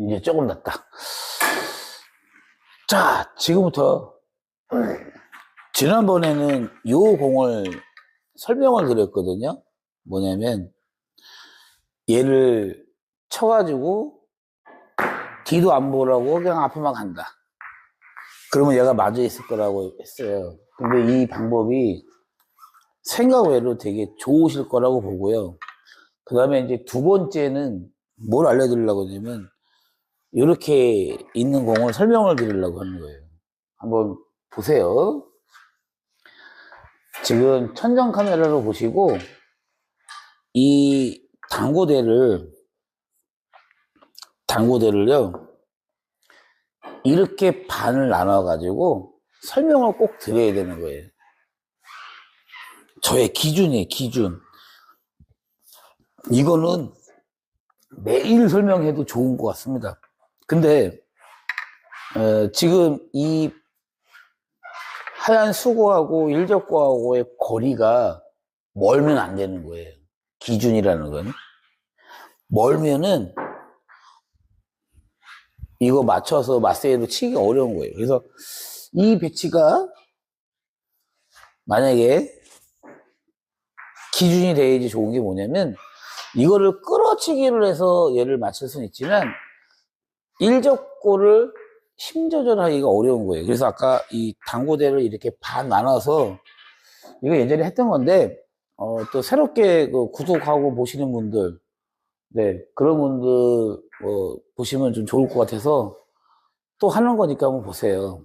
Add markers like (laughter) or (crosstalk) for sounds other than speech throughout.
이제 조금 낫다. 자, 지금부터 지난번에는 요 공을 설명을 드렸거든요. 뭐냐면 얘를 쳐가지고 뒤도 안 보라고 그냥 앞에만 간다. 그러면 얘가 맞아 있을 거라고 했어요. 근데 이 방법이 생각 외로 되게 좋으실 거라고 보고요. 그 다음에 이제 두 번째는 뭘 알려드리려고 하냐면 이렇게 있는 공을 설명을 드리려고 하는 거예요. 한번 보세요. 지금 천정 카메라로 보시고 이 당고대를 당고대를요 이렇게 반을 나눠 가지고 설명을 꼭 드려야 되는 거예요. 저의 기준이에요, 기준. 이거는 매일 설명해도 좋은 것 같습니다. 근데 어, 지금 이 하얀 수고하고 일적고하고의 거리가 멀면 안 되는 거예요. 기준이라는 건. 멀면은 이거 맞춰서 마세이로 치기 어려운 거예요. 그래서 이 배치가 만약에 기준이 돼야지 좋은 게 뭐냐면 이거를 끌어치기를 해서 얘를 맞출 수는 있지만 일적고를 심조절하기가 어려운 거예요. 그래서 아까 이 당고대를 이렇게 반 나눠서 이거 예전에 했던 건데 어, 또 새롭게 그 구독하고 보시는 분들 네 그런 분들 어, 보시면 좀 좋을 것 같아서 또 하는 거니까 한번 보세요.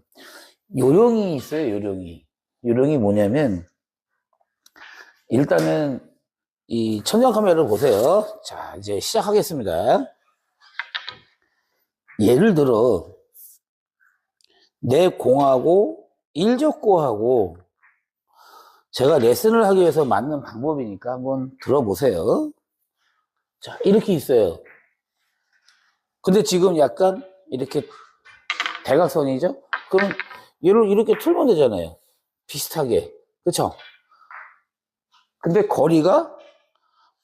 요령이 있어요. 요령이 요령이 뭐냐면 일단은 이 천장 카메라를 보세요. 자, 이제 시작하겠습니다. 예를 들어, 내 공하고 일적고하고 제가 레슨을 하기 위해서 맞는 방법이니까 한번 들어보세요. 자, 이렇게 있어요. 근데 지금 약간 이렇게 대각선이죠? 그럼 얘를 이렇게 틀면 되잖아요. 비슷하게. 그쵸? 근데 거리가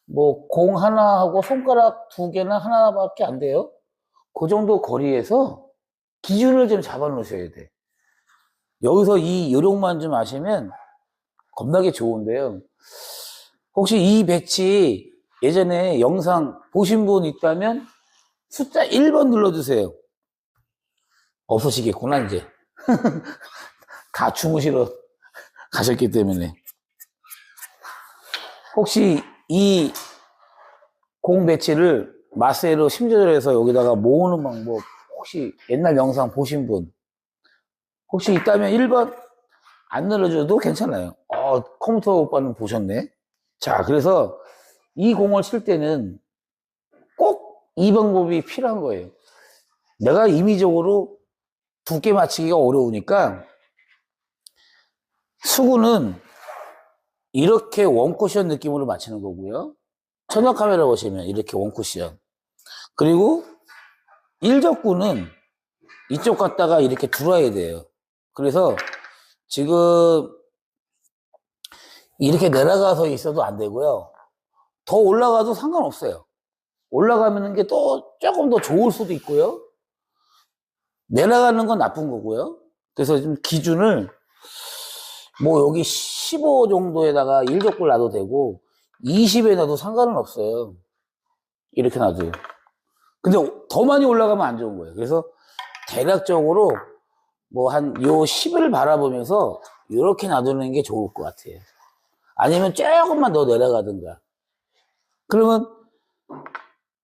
뭐 공 하나하고 손가락 두 개나 하나밖에 안 돼요. 그 정도 거리에서 기준을 좀 잡아 놓으셔야 돼. 여기서 이 요령만 좀 아시면 겁나게 좋은데요. 혹시 이 배치 예전에 영상 보신 분 있다면 숫자 1번 눌러주세요. 없으시겠구나, 이제. (laughs) 다 주무시러 가셨기 때문에. 혹시 이 공 배치를 마세로 심조절해서 여기다가 모으는 방법 혹시 옛날 영상 보신 분 혹시 있다면 1번 안 눌러줘도 괜찮아요. 어, 컴퓨터 오빠는 보셨네. 자, 그래서 이 공을 칠 때는 꼭 이 방법이 필요한 거예요. 내가 임의적으로 두께 맞추기가 어려우니까 수구는 이렇게 원쿠션 느낌으로 맞추는 거고요. 천연 카메라 보시면 이렇게 원쿠션. 그리고 일적구는 이쪽 갔다가 이렇게 들어야 돼요. 그래서 지금 이렇게 내려가서 있어도 안 되고요. 더 올라가도 상관없어요. 올라가는 게 또 조금 더 좋을 수도 있고요. 내려가는 건 나쁜 거고요. 그래서 좀 기준을 뭐 여기 15 정도에다가 1적골 놔도 되고 20에 놔도 상관은 없어요. 이렇게 놔도. 근데 더 많이 올라가면 안 좋은 거예요. 그래서 대략적으로 뭐 한 요 10을 바라보면서 이렇게 놔두는 게 좋을 것 같아요. 아니면 조금만 더 내려가든가. 그러면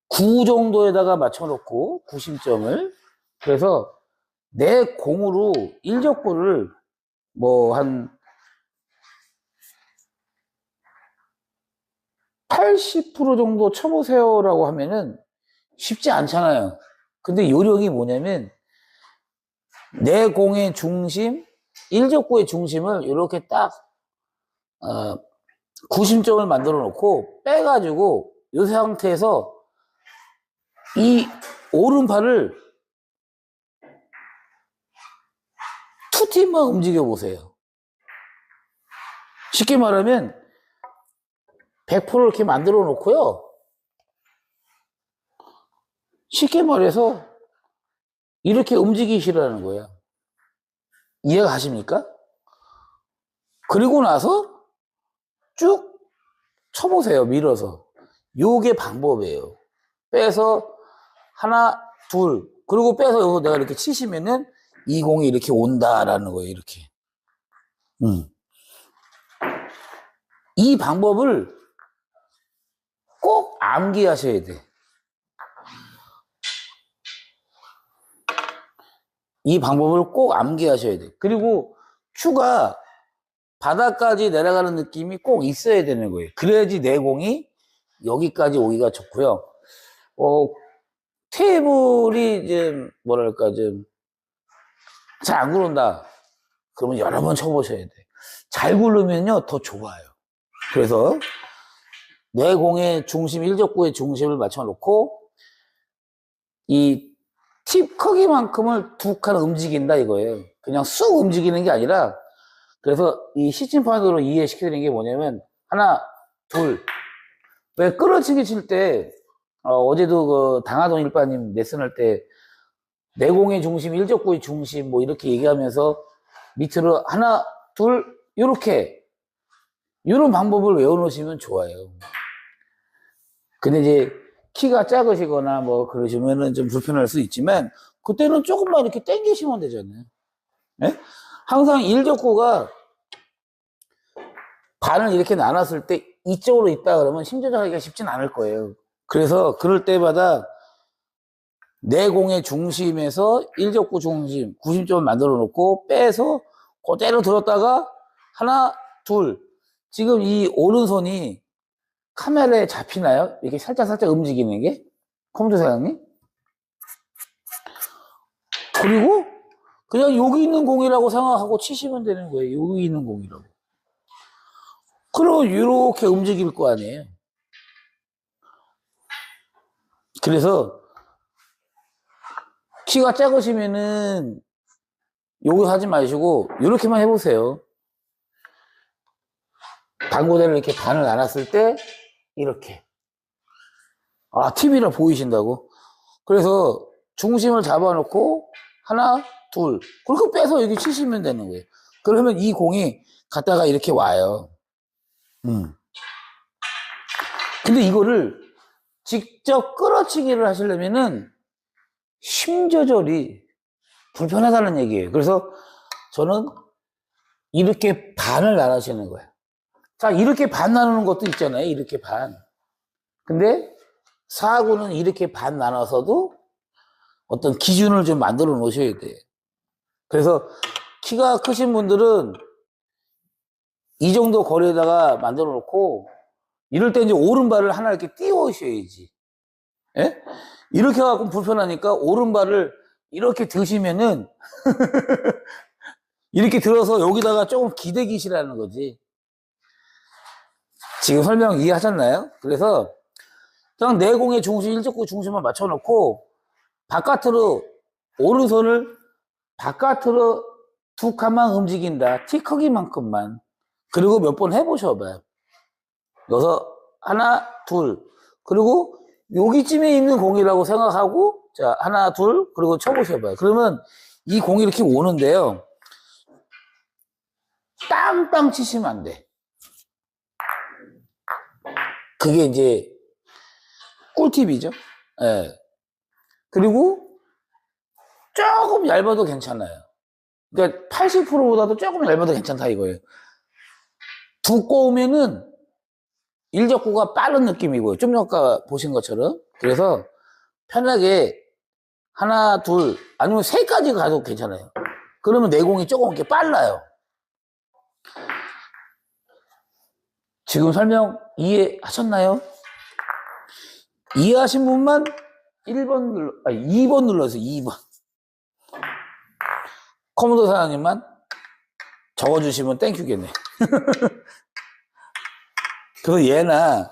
9 정도에다가 맞춰놓고 90점을 그래서 내 공으로 1적골을 뭐한 80% 정도 쳐보세요라고 하면은 쉽지 않잖아요. 근데 요령이 뭐냐면 내 공의 중심, 일적구의 중심을 이렇게 딱 어, 90점을 만들어 놓고 빼가지고 이 상태에서 이 오른팔을 투팀만 움직여 보세요. 쉽게 말하면 100% 이렇게 만들어 놓고요. 쉽게 말해서 이렇게 움직이시라는 거예요. 이해가 가십니까? 그리고 나서 쭉 쳐보세요. 밀어서. 요게 방법이에요. 빼서 하나, 둘. 그리고 빼서 여기서 내가 이렇게 치시면은 이 공이 이렇게 온다라는 거예요. 이렇게. 음. 이 방법을 꼭 암기하셔야 돼. 이 방법을 꼭 암기하셔야 돼. 그리고 추가 바닥까지 내려가는 느낌이 꼭 있어야 되는 거예요. 그래야지 내공이 여기까지 오기가 좋고요. 어, 테이블이 좀, 뭐랄까, 좀, 잘 안 굴른다. 그러면 여러 번 쳐보셔야 돼. 잘 굴르면요, 더 좋아요. 그래서, 내공의 중심, 일적구의 중심을 맞춰놓고, 이 팁 크기만큼을 두 칸 움직인다 이거예요. 그냥 쑥 움직이는 게 아니라, 그래서 이 시침판으로 이해시켜드리는 게 뭐냐면, 하나, 둘. 왜 끌어치기 칠 때, 어, 제도 그 당하동 일빠님 레슨 할 때, 내공의 중심, 일적구의 중심, 뭐 이렇게 얘기하면서 밑으로 하나, 둘, 요렇게. 이런 방법을 외워놓으시면 좋아요. 근데 이제 키가 작으시거나 뭐 그러시면은 좀 불편할 수 있지만, 그때는 조금만 이렇게 당기시면 되잖아요. 예? 항상 일적구가 반을 이렇게 나눴을 때 이쪽으로 있다 그러면 힘 조절하기가 쉽진 않을 거예요. 그래서 그럴 때마다 내공의 중심에서 일적구 중심, 구심점을 만들어 놓고 빼서 그대로 들었다가 하나, 둘. 지금 이 오른손이 카메라에 잡히나요? 이렇게 살짝 살짝 움직이는 게? 컴퓨터 사장님? 그리고 그냥 여기 있는 공이라고 생각하고 치시면 되는 거예요. 여기 있는 공이라고. 그럼 이렇게 움직일 거 아니에요. 그래서 키가 작으시면은 여기서 하지 마시고 이렇게만 해보세요. 당구대를 이렇게 반을 나눴을 때 이렇게 아 TV라 보이신다고? 그래서 중심을 잡아놓고 하나 둘 그렇게 빼서 여기 치시면 되는 거예요. 그러면 이 공이 갔다가 이렇게 와요. 음. 근데 이거를 직접 끌어치기를 하시려면은 힘 조절이 불편하다는 얘기예요. 그래서 저는 이렇게 반을 나누시는 거예요. 자, 이렇게 반 나누는 것도 있잖아요. 이렇게 반. 근데 사구는 이렇게 반 나눠서도 어떤 기준을 좀 만들어 놓으셔야 돼요. 그래서 키가 크신 분들은 이 정도 거리에다가 만들어 놓고 이럴 때 이제 오른발을 하나 이렇게 띄우셔야지. 예? 이렇게 해갖고 불편하니까 오른발을 이렇게 드시면은 (laughs) 이렇게 들어서 여기다가 조금 기대기시라는 거지. 지금 설명 이해하셨나요? 그래서 그냥 내공의 중심, 일적구 중심을 맞춰놓고 바깥으로 오른손을 바깥으로 두 칸만 움직인다. 티 크기만큼만. 그리고 몇 번 해보셔봐요. 여기서 하나, 둘. 그리고 여기쯤에 있는 공이라고 생각하고 자 하나, 둘. 그리고 쳐보셔봐요. 그러면 이 공이 이렇게 오는데요. 땅땅 치시면 안 돼. 그게 이제 꿀팁이죠. 예. 그리고 조금 얇아도 괜찮아요. 그러니까 80%보다도 조금 얇아도 괜찮다 이거예요. 두꺼우면은 일적구가 빠른 느낌이고요. 좀 아까 보신 것처럼. 그래서 편하게 하나, 둘, 아니면 세까지 가도 괜찮아요. 그러면 내공이 조금 이렇게 빨라요. 지금 설명 이해하셨나요? 이해하신 분만 1번 눌러, 아니, 2번 눌러서 2번. 커먼도 사장님만 적어주시면 땡큐겠네. (laughs) 그래서 얘나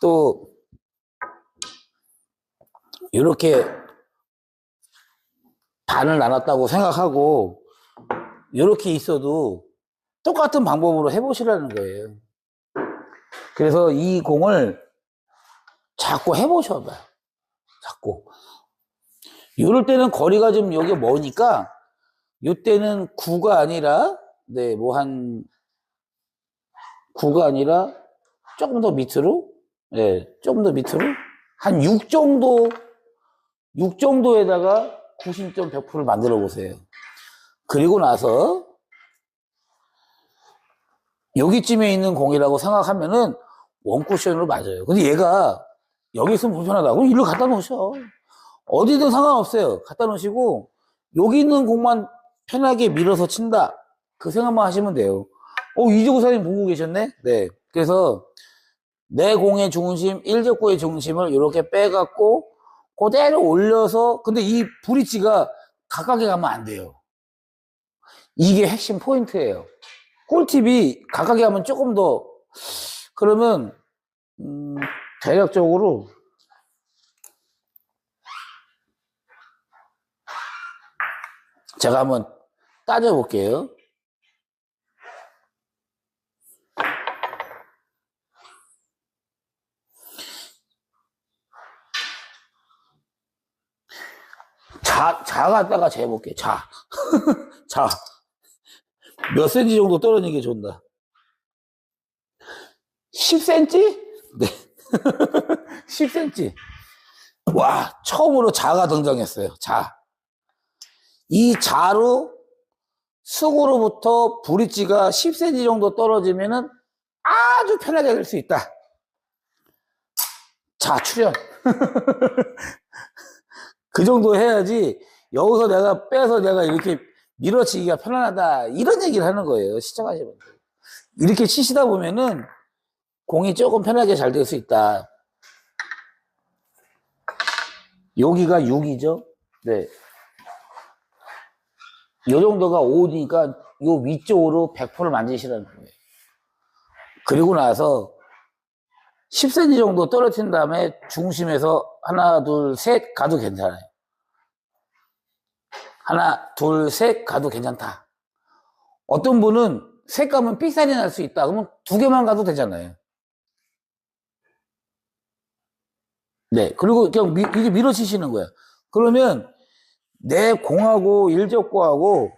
또 이렇게 반을 나눴다고 생각하고 이렇게 있어도 똑같은 방법으로 해보시라는 거예요. 그래서 이 공을 자꾸 해보셔 봐요. 자꾸. 이럴 때는 거리가 좀 여기 머니까 이때는 9가 아니라 네, 뭐 한 9가 아니라 조금 더 밑으로 예, 조금 더 밑으로 한 6 정도 6 정도에다가 구심점 100%를 만들어 보세요. 그리고 나서 여기쯤에 있는 공이라고 생각하면은 원쿠션으로 맞아요. 근데 얘가 여기 있으면 불편하다고 일로 갖다 놓으셔. 어디든 상관없어요. 갖다 놓으시고 여기 있는 공만 편하게 밀어서 친다. 그 생각만 하시면 돼요. 어, 이재구사님 보고 계셨네? 네. 그래서 내 공의 중심, 일적구의 중심을 이렇게 빼갖고 그대로 올려서 근데 이 브릿지가 가깝게 가면 안 돼요. 이게 핵심 포인트예요. 꿀팁이 가깝게 하면 조금 더 그러면 음, 대략적으로 제가 한번 따져 볼게요. 자, 자 갖다가 재볼게. 자. (laughs) 자. 몇 센치 정도 떨어지는 게 좋나? 10cm? 네. (laughs) 10cm. 와, 처음으로 자가 등장했어요. 자. 이 자로 수구로부터 브릿지가 10cm 정도 떨어지면은 아주 편하게 될 수 있다. 자, 출연. (laughs) 그 정도 해야지 여기서 내가 빼서 내가 이렇게 밀어치기가 편안하다. 이런 얘기를 하는 거예요. 시청하시면. 이렇게 치시다 보면은 공이 조금 편하게 잘 될 수 있다. 여기가 6이죠? 네. 요 정도가 5니까 요 위쪽으로 100%를 만지시라는 거예요. 그리고 나서 10cm 정도 떨어뜨린 다음에 중심에서 하나, 둘, 셋 가도 괜찮아요. 하나, 둘, 셋 가도 괜찮다. 어떤 분은 셋 가면 삑살이 날 수 있다. 그러면 두 개만 가도 되잖아요. 네. 그리고 그냥 미, 이게 밀어치시는 거예요. 그러면 내 공하고 일적구하고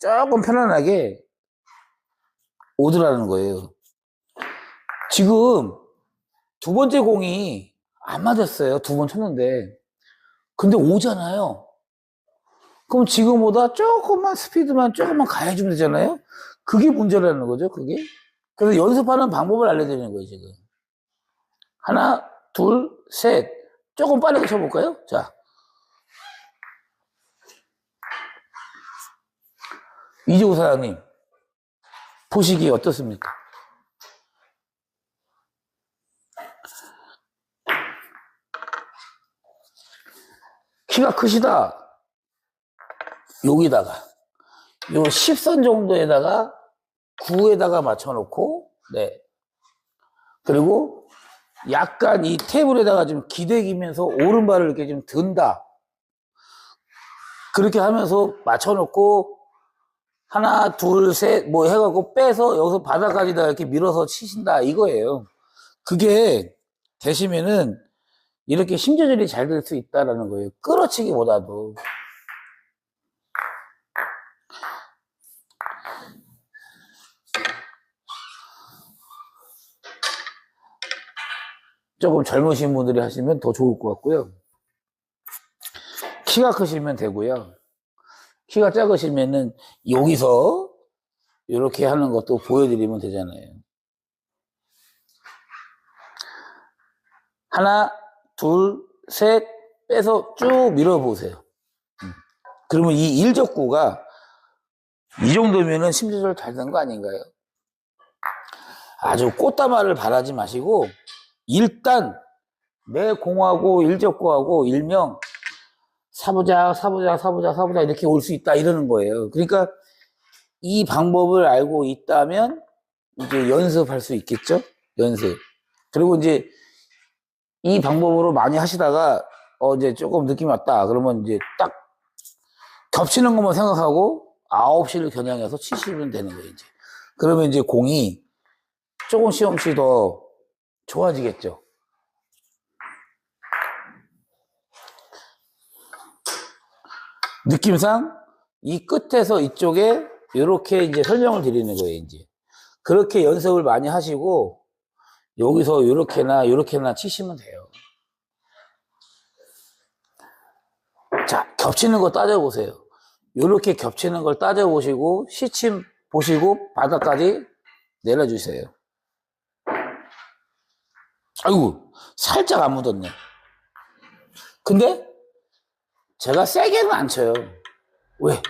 조금 편안하게 오더라는 거예요. 지금 두 번째 공이 안 맞았어요. 두 번 쳤는데. 근데 오잖아요. 그럼 지금보다 조금만 스피드만 조금만 가해주면 되잖아요. 그게 문제라는 거죠, 그게. 그래서 연습하는 방법을 알려드리는 거예요, 지금. 하나, 둘, 셋. 조금 빠르게 쳐볼까요? 자. 이재호 사장님, 보시기에 어떻습니까? 키가 크시다. 여기다가 요 10선 정도에다가 9에다가 맞춰놓고 네 그리고 약간 이 테이블에다가 좀 기대기면서 오른발을 이렇게 좀 든다. 그렇게 하면서 맞춰놓고 하나 둘 셋 뭐 해갖고 빼서 여기서 바닥까지다 이렇게 밀어서 치신다 이거예요. 그게 되시면은 이렇게 힘 조절이 잘 될 수 있다라는 거예요. 끌어치기보다도 조금 젊으신 분들이 하시면 더 좋을 것 같고요. 키가 크시면 되고요. 키가 작으시면은 여기서 이렇게 하는 것도 보여드리면 되잖아요. 하나, 둘, 셋 빼서 쭉 밀어보세요. 음. 그러면 이 일적구가 이 정도면은 심조절 잘 된 거 아닌가요? 아주 꽃다발을 바라지 마시고 일단 내 공하고 일적구하고 일명 사보자 사보자 사보자 사보자 이렇게 올 수 있다 이러는 거예요. 그러니까 이 방법을 알고 있다면 이제 연습할 수 있겠죠? 연습. 그리고 이제 이 방법으로 많이 하시다가 어 이제 조금 느낌이 왔다. 그러면 이제 딱 겹치는 것만 생각하고 9시를 겨냥해서 치시면 되는 거예요, 이제. 그러면 이제 공이 조금씩 조금씩 더 좋아지겠죠. 느낌상 이 끝에서 이쪽에 이렇게 이제 설명을 드리는 거예요, 이제. 그렇게 연습을 많이 하시고 여기서 이렇게나 이렇게나 치시면 돼요. 자, 겹치는 거 따져보세요. 이렇게 겹치는 걸 따져보시고 시침 보시고 바닥까지 내려주세요. 아이고, 살짝 안 묻었네. 근데 제가 세게는 안 쳐요. 왜?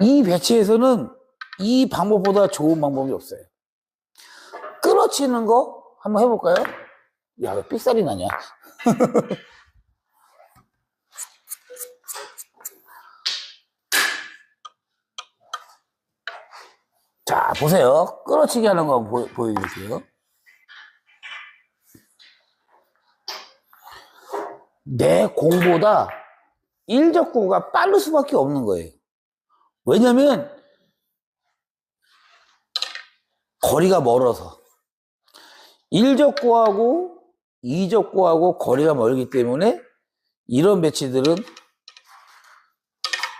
이 배치에서는 이 방법보다 좋은 방법이 없어요. 끌어치는 거 한번 해볼까요? 야, 왜 삑살이 나냐? (laughs) 자, 보세요. 끌어치기 하는 거 보, 보여드릴게요. 내 공보다 일적구가 빠를 수밖에 없는 거예요. 왜냐면 거리가 멀어서. 일적구하고 이적구하고 거리가 멀기 때문에 이런 배치들은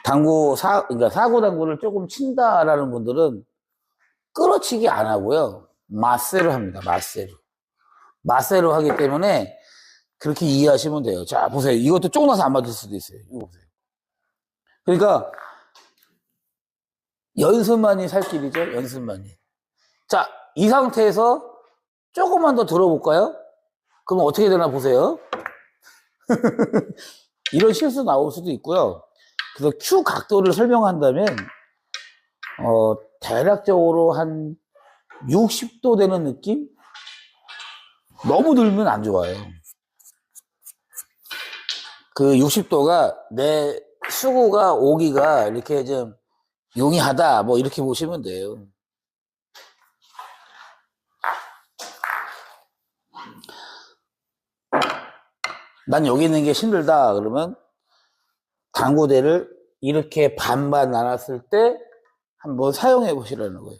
당구 사 그러니까 사고 당구를 조금 친다라는 분들은 끌어치기 안 하고요. 마세로 합니다. 마세로 마세로 하기 때문에 그렇게 이해하시면 돼요 자 보세요 이것도 쪼나서 안 맞을 수도 있어요 이거 보세요 그러니까 연습만이 살 길이죠 연습만이 자 이 상태에서 조금만 더 들어볼까요? 그럼 어떻게 되나 보세요. (laughs) 이런 실수 나올 수도 있고요. 그래서 Q 각도를 설명한다면, 어, 대략적으로 한 60도 되는 느낌? 너무 늘면 안 좋아요. 그 60도가 내 수구가 오기가 이렇게 좀 용이하다, 뭐 이렇게 보시면 돼요. 난 여기 있는 게 힘들다 그러면 당구대를 이렇게 반반 나눴을 때 한번 사용해 보시라는 거예요.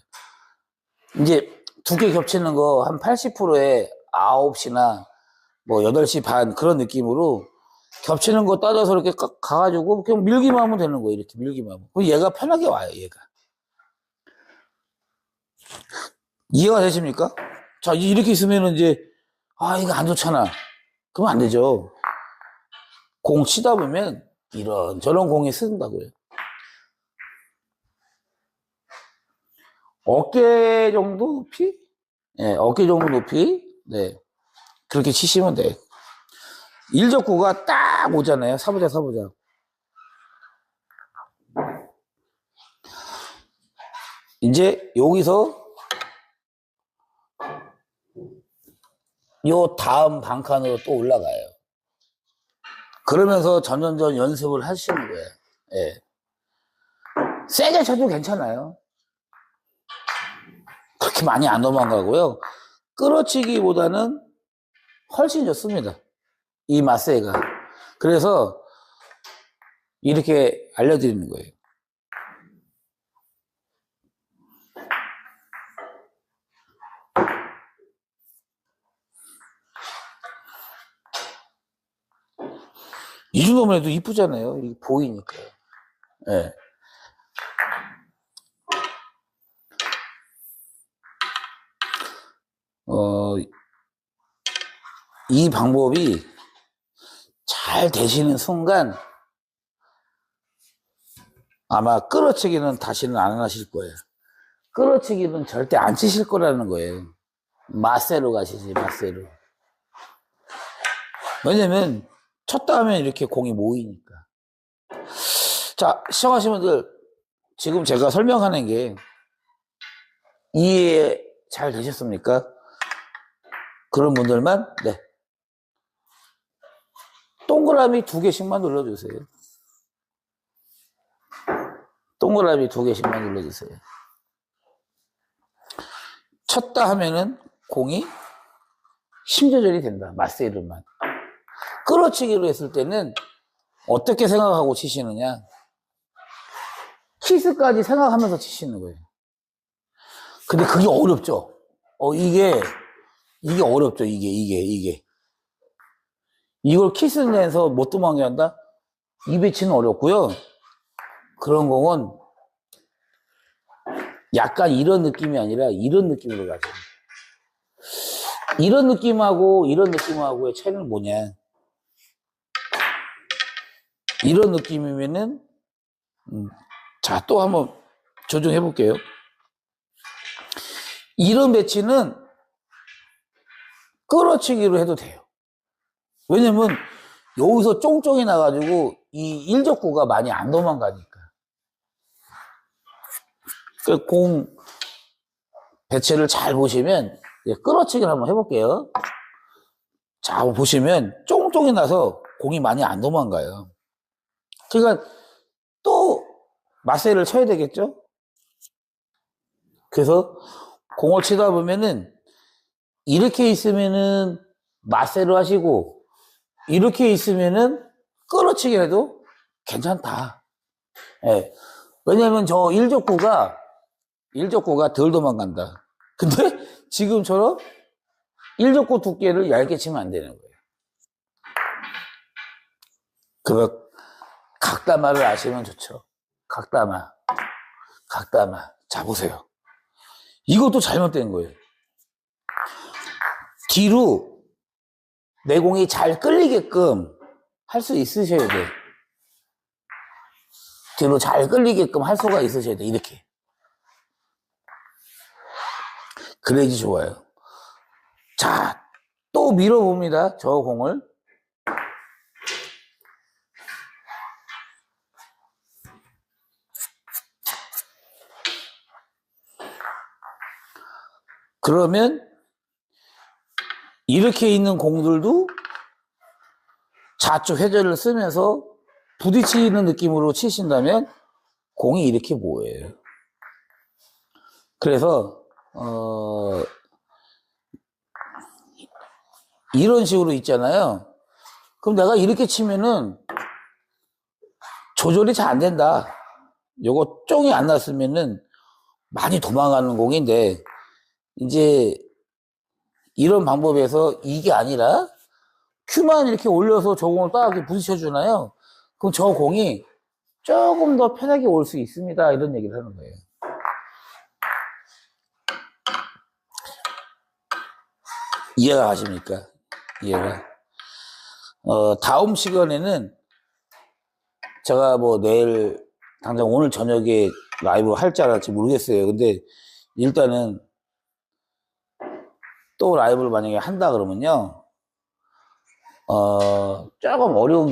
이제 두개 겹치는 거 한 80%에 9시나 뭐 8시 반 그런 느낌으로 겹치는 거 따져서 이렇게 가- 가가지고 그냥 밀기만 하면 되는 거예요. 이렇게 밀기만 하면. 그럼 얘가 편하게 와요, 얘가. 이해가 되십니까? 자, 이렇게 있으면 이제, 아, 이거 안 좋잖아. 그러면 안 되죠. 공 치다 보면 이런 저런 공이 쓴다고요. 어깨 정도 높이? 네, 어깨 정도 높이. 네. 그렇게 치시면 돼. 일적구가 딱 오잖아요. 사보자, 사보자. 이제 여기서 요 다음 방칸으로 또 올라가요. 그러면서 점점점 연습을 하시는 거예요. 예. 세게 쳐도 괜찮아요. 그렇게 많이 안 도망가고요. 끌어치기보다는 훨씬 좋습니다. 이 마세가. 그래서 이렇게 알려드리는 거예요. 이 정도만 해도 이쁘잖아요. 이게 보이니까. 예. 어, 이 방법이 잘 되시는 순간 아마 끌어치기는 다시는 안 하실 거예요. 끌어치기는 절대 안 치실 거라는 거예요. 마세로 가시지, 마세로. 왜냐면 쳤다 하면 이렇게 공이 모이니까. 자, 시청하신 분들, 지금 제가 설명하는 게 이해 잘 되셨습니까? 그런 분들만, 네. 동그라미 두 개씩만 눌러주세요. 동그라미 두 개씩만 눌러주세요. 쳤다 하면은 공이 힘 조절이 된다. 마세이로만. 끌어치기로 했을 때는 어떻게 생각하고 치시느냐? 키스까지 생각하면서 치시는 거예요. 근데 그게 어렵죠? 어, 이게, 이게 어렵죠. 이게, 이게, 이게. 이걸 키스 내서 못 도망게 한다? 이 배치는 어렵고요. 그런 공은 약간 이런 느낌이 아니라 이런 느낌으로 가죠. 이런 느낌하고 이런 느낌하고의 차이는 뭐냐? 이런 느낌이면은 음, 자, 또 한번 조정해 볼게요. 이런 배치는 끌어치기로 해도 돼요. 왜냐면 여기서 쫑쫑이 나가지고 이 일적구가 많이 안 도망가니까. 그 공 배치를 잘 보시면 이제 끌어치기를 한번 해볼게요. 자, 보시면 쫑쫑이 나서 공이 많이 안 도망가요. 그러니까 또 마세를 쳐야 되겠죠? 그래서 공을 치다 보면은 이렇게 있으면은 마세를 하시고 이렇게 있으면은 끌어치기 해도 괜찮다. 예. 왜냐면 저 일족구가 일족구가 덜 도망간다. 근데 (laughs) 지금처럼 일족구 두께를 얇게 치면 안 되는 거예요. 그 각다마를 아시면 좋죠. 각다마. 각다마. 자, 보세요. 이것도 잘못된 거예요. 뒤로 내공이 잘 끌리게끔 할 수 있으셔야 돼. 뒤로 잘 끌리게끔 할 수가 있으셔야 돼. 이렇게. 그래야지 좋아요. 자, 또 밀어봅니다. 저 공을. 그러면 이렇게 있는 공들도 좌측 회전을 쓰면서 부딪히는 느낌으로 치신다면 공이 이렇게 보여요. 그래서 어 이런 식으로 있잖아요. 그럼 내가 이렇게 치면은 조절이 잘 안 된다. 요거 쫑이 안 났으면은 많이 도망가는 공인데 이제 이런 방법에서 이게 아니라 큐만 이렇게 올려서 저 공을 딱 이렇게 부딪혀 주나요? 그럼 저 공이 조금 더 편하게 올 수 있습니다. 이런 얘기를 하는 거예요. 이해가 가십니까? 이해가. 어, 다음 시간에는 제가 뭐 내일 당장 오늘 저녁에 라이브 할지 안 할지 모르겠어요. 근데 일단은 또 라이브를 만약에 한다 그러면요. 어, 조금 어려운